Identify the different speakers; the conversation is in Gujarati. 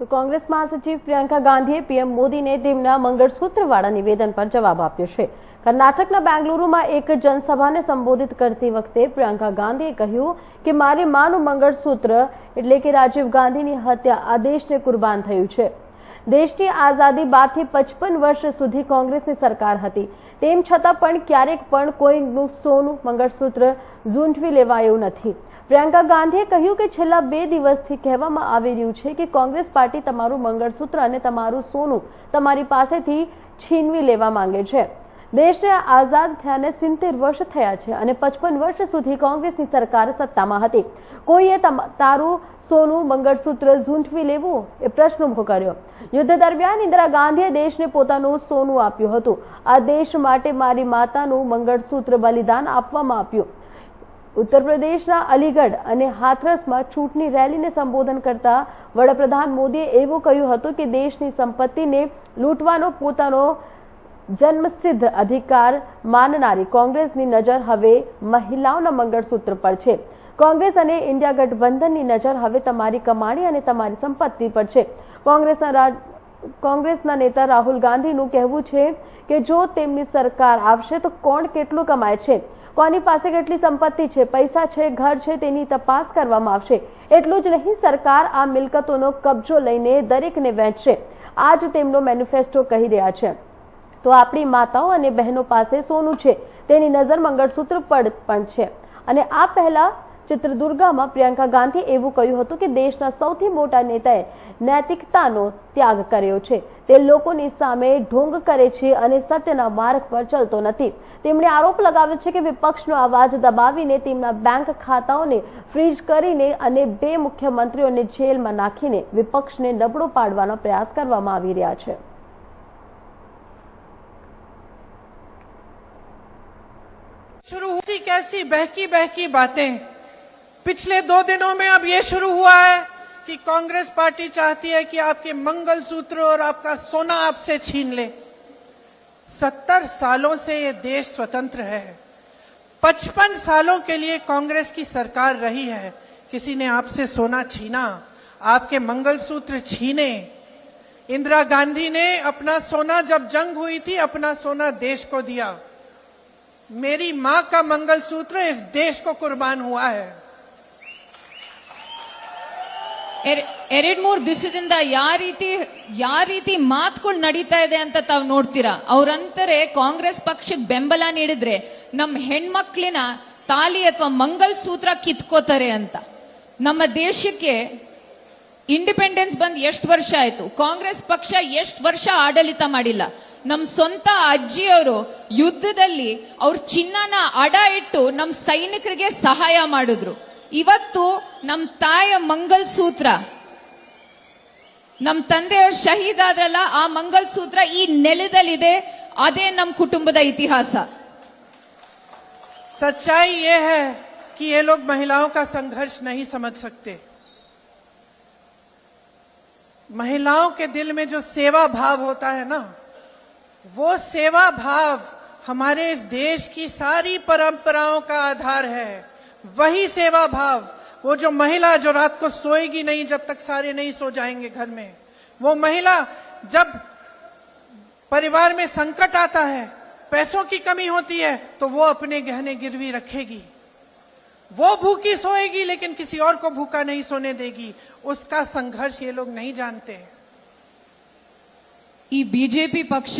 Speaker 1: તો કોંગ્રેસ મહાસચિવ પ્રિયંકા ગાંધીએ પીએમ મોદીને તેમના મંગળસૂત્રવાળા નિવેદન પર જવાબ આપ્યો છે. કર્ણાટકના બેંગલુરુમાં એક જનસભાને સંબોધિત કરતી વખતે પ્રિયંકા ગાંધીએ કહ્યું કે, મારી માનું મંગળસૂત્ર એટલે કે રાજીવ ગાંધીની હત્યા આ દેશને કુરબાન થયું છે. દેશની આઝાદી બાદથી પચપન વર્ષ સુધી કોંગ્રેસની સરકાર હતી. તેમ છતાં પણ ક્યારેક પણ કોઈનું સોનું મંગળસૂત્ર ઝૂંટવી લેવાયું નથી. પ્રિયંકા ગાંધીએ કહ્યું કે છેલ્લા બે દિવસથી કહેવામાં આવી રહ્યું છે કે કોંગ્રેસ પાર્ટી તમારું મંગળસૂત્ર અને તમારું સોનું તમારી પાસેથી છીનવી લેવા માંગે છે. દેશને આઝાદ થયાને સિત્તેર વર્ષ થયા છે અને પચપન વર્ષ સુધી કોંગ્રેસની સરકાર સત્તામાં હતી. કોઈએ તારું સોનું મંગળસૂત્ર ઝૂંટવી લેવું? એ પ્રશ્ન ઊભો કર્યો. યુદ્ધ દરમિયાન ઇન્દિરા ગાંધીએ દેશને પોતાનું સોનું આપ્યું હતું. આ દેશ માટે મારી માતાનું મંગળસૂત્ર બલિદાન આપવામાં આપ્યું ઉત્તર પ્રદેશના અલીગઢ અને હાથરસમાં ચૂંટણી રેલીને સંબોધન કરતા વડાપ્રધાન મોદીએ એવું કહ્યું હતું કે દેશની સંપત્તિને લૂંટવાનો પોતાનો જન્મસિદ્ધ અધિકાર માનનારી કોંગ્રેસની નજર હવે મહિલાઓના મંગળસૂત્ર પર છે. કોંગ્રેસ અને ઇન્ડિયા ગઠબંધનની નજર હવે તમારી કમાણી અને તમારી સંપત્તિ પર છે. કોંગ્રેસના રાજ, કોંગ્રેસના નેતા રાહુલ ગાંધીનું કહેવું છે કે જો તેમની સરકાર આવશે તો કોણ કેટલું કમાય છે? કોની પાસે કેટલી સંપત્તિ છે, પૈસા છે, ઘર છે, તેની તપાસ કરવામાં આવશે. એટલું જ નહીં, સરકાર આ મિલકતોનો કબજો લઈને દરેકને વહેંચશે આ જ તેમનો મેનિફેસ્ટો કહી રહ્યા છે. તો આપણી માતાઓ અને બહેનો પાસે સોનું છે, તેની નજર મંગળસૂત્ર પર પણ છે. અને આ પહેલા ચિત્રદુર્ગામાં પ્રિયંકા ગાંધી એવું કહ્યું હતું કે દેશના સૌથી મોટા નેતાએ નૈતિકતાનો ત્યાગ કર્યો છે તે લોકોની સામે ઢોંગ કરે છે અને સત્યના માર્ગ પર ચાલતો નથી તેમણે આરોપ લગાવ્યો છે કે વિપક્ષનો અવાજ દબાવીને તેમના બેંક ખાતાઓને ફ્રીઝ કરીને અને બે મુખ્યમંત્રીઓને જેલમાં નાખીને વિપક્ષને નબળો પાડવાનો પ્રયાસ કરવામાં આવી રહ્યા છે
Speaker 2: शुरू हुई कैसी बहकी बहकी बातें पिछले दो दिनों में अब ये शुरू हुआ है कि कांग्रेस पार्टी चाहती है कि आपके मंगलसूत्र और आपका सोना आपसे छीन ले। सत्तर सालों से ये देश स्वतंत्र है। पचपन सालों के लिए कांग्रेस की सरकार रही है। किसी ने आपसे सोना छीना, आपके मंगलसूत्र छीने। इंदिरा गांधी ने अपना सोना जब जंग हुई थी, अपना सोना देश को दिया। मेरी माँ का मंगलसूत्र इस देश को कुर्बान हुआ है।
Speaker 3: ಎರಡ್ ಮೂರ್ ದಿವಸದಿಂದ ಯಾವ ರೀತಿ ಯಾವ ರೀತಿ ಮಾತುಗಳು ನಡೀತಾ ಇದೆ ಅಂತ ತಾವು ನೋಡ್ತೀರಾ? ಅವ್ರಂತಾರೆ ಕಾಂಗ್ರೆಸ್ ಪಕ್ಷಕ್ಕೆ ಬೆಂಬಲ ನೀಡಿದ್ರೆ ನಮ್ಮ ಹೆಣ್ಮಕ್ಳಿನ ತಾಲಿ ಅಥವಾ ಮಂಗಲ್ ಸೂತ್ರ ಕಿತ್ಕೋತಾರೆ ಅಂತ. ನಮ್ಮ ದೇಶಕ್ಕೆ ಇಂಡಿಪೆಂಡೆನ್ಸ್ ಬಂದ್ ಎಷ್ಟು ವರ್ಷ ಆಯ್ತು? ಕಾಂಗ್ರೆಸ್ ಪಕ್ಷ ಎಷ್ಟು ವರ್ಷ ಆಡಳಿತ ಮಾಡಿಲ್ಲ? ನಮ್ ಸ್ವಂತ ಅಜ್ಜಿಯವರು ಯುದ್ಧದಲ್ಲಿ ಅವ್ರ ಚಿನ್ನನ ಅಡ ಇಟ್ಟು ನಮ್ ಸೈನಿಕರಿಗೆ ಸಹಾಯ ಮಾಡಿದ್ರು. ಇವತ್ತು ನಮ್ ತಾಯ ಮಂಗಲ್ ಸೂತ್ರ ನಮ್ ತಂದೆಯವ್ರು ಶಹೀದ್ ಆದ್ರಲ್ಲ ಆ ಮಂಗಲ್ ಸೂತ್ರ ಈ ನೆಲದಲ್ಲಿದೆ ಅದೇ ನಮ್ ಕುಟುಂಬದ ಇತಿಹಾಸ
Speaker 2: सच्चाई ये है कि ये लोग महिलाओं का संघर्ष नहीं समझ सकते महिलाओं के दिल में जो सेवा भाव होता है ना वो सेवा भाव हमारे इस देश की सारी परंपराओं का आधार है वही सेवा भाव। वो जो महिला जो रात को सोएगी नहीं, जब तक सारे नहीं सो जाएँगे घर में, वो महिला जब परिवार में संकट आता है, पैसों की कमी होती है तो वो अपने गहने गिरवी रखेगी। वो भूखी सोएगी, लेकिन किसी और को भूखा नहीं सोने देगी। उसका संघर्ष ये लोग नहीं जानते।
Speaker 3: बीजेपी पक्ष